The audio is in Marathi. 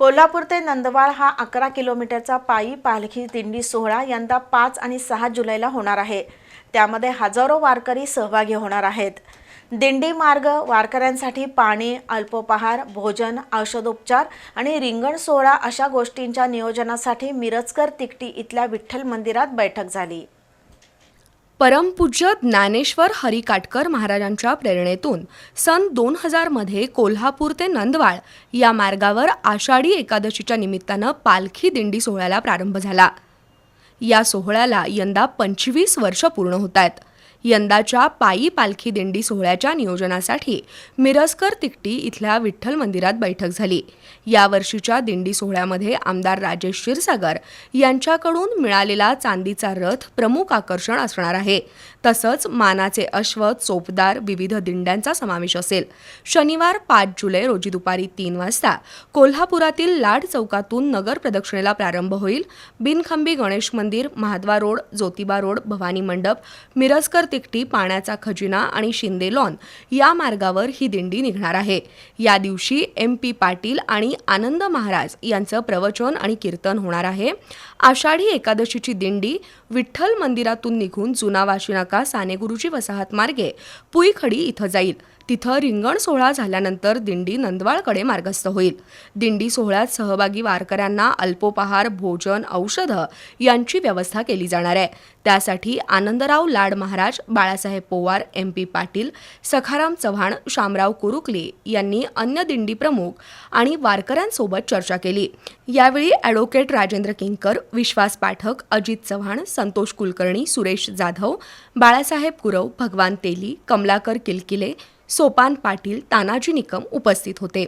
कोल्हापूर ते नंदवाळ हा अकरा किलोमीटरचा पायी पालखी दिंडी सोहळा यंदा पाच आणि सहा जुलैला होणार आहे. त्यामध्ये हजारो वारकरी सहभागी होणार आहेत. दिंडी मार्ग वारकऱ्यांसाठी पाणी अल्पोपहार भोजन औषधोपचार आणि रिंगण सोहळा अशा गोष्टींच्या नियोजनासाठी मिरजकर तिकटी इथल्या विठ्ठल मंदिरात बैठक झाली. परमपूज्य ज्ञानेश्वर हरी काटकर महाराजांच्या प्रेरणेतून सन दोन हजारमध्ये कोल्हापूर ते नंदवाळ या मार्गावर आषाढी एकादशीच्या निमित्तानं पालखी दिंडी सोहळ्याला प्रारंभ झाला. या सोहळ्याला यंदा पंचवीस वर्ष पूर्ण होत आहेत. यंदाच्या पायी पालखी दिंडी सोहळ्याच्या नियोजनासाठी मिरजकर तिकटी इथल्या विठ्ठल मंदिरात बैठक झाली. यावर्षीच्या दिंडी सोहळ्यामध्ये आमदार राजेश क्षीरसागर यांच्याकडून मिळालेला चांदीचा रथ प्रमुख आकर्षण असणार आहे. तसंच मानाचे अश्व चोपदार विविध दिंड्यांचा समावेश असेल. शनिवार पाच जुलै रोजी दुपारी तीन वाजता कोल्हापुरातील लाड चौकातून नगर प्रदक्षिणेला प्रारंभ होईल. बिनखंबी गणेश मंदिर महाद्वा रोड ज्योतिबा रोड भवानी मंडप मिरजकर तिकटी पाण्याचा खजिना आणि शिंदे लॉन या मार्गावर ही दिंडी निघणार आहे. या दिवशी एम पी पाटील आणि आनंद महाराज यांचं प्रवचन आणि कीर्तन होणार आहे. आषाढी एकादशीची दिंडी विठ्ठल मंदिरातून निघून जुना वाशिनाका सानेगुरुजी वसाहत मार्गे पुईखडी इथं जाईल. तिथं रिंगण सोहळा झाल्यानंतर दिंडी नंदवाळकडे मार्गस्थ होईल. दिंडी सोहळ्यात सहभागी वारकऱ्यांना अल्पोपहार भोजन औषधं यांची व्यवस्था केली जाणार आहे. त्यासाठी आनंदराव लाड महाराज बाळासाहेब पोवार एम पी पाटील सखाराम चव्हाण शामराव कुरुकले यांनी अन्य दिंडी प्रमुख आणि वारकऱ्यांसोबत चर्चा केली. यावेळी ॲडव्होकेट राजेंद्र किंकर विश्वास पाठक अजित चव्हाण संतोष कुलकर्णी सुरेश जाधव बाळासाहेब गुरव भगवान तेली कमलाकर किलकिले सोपान पाटील तानाजी निकम उपस्थित होते.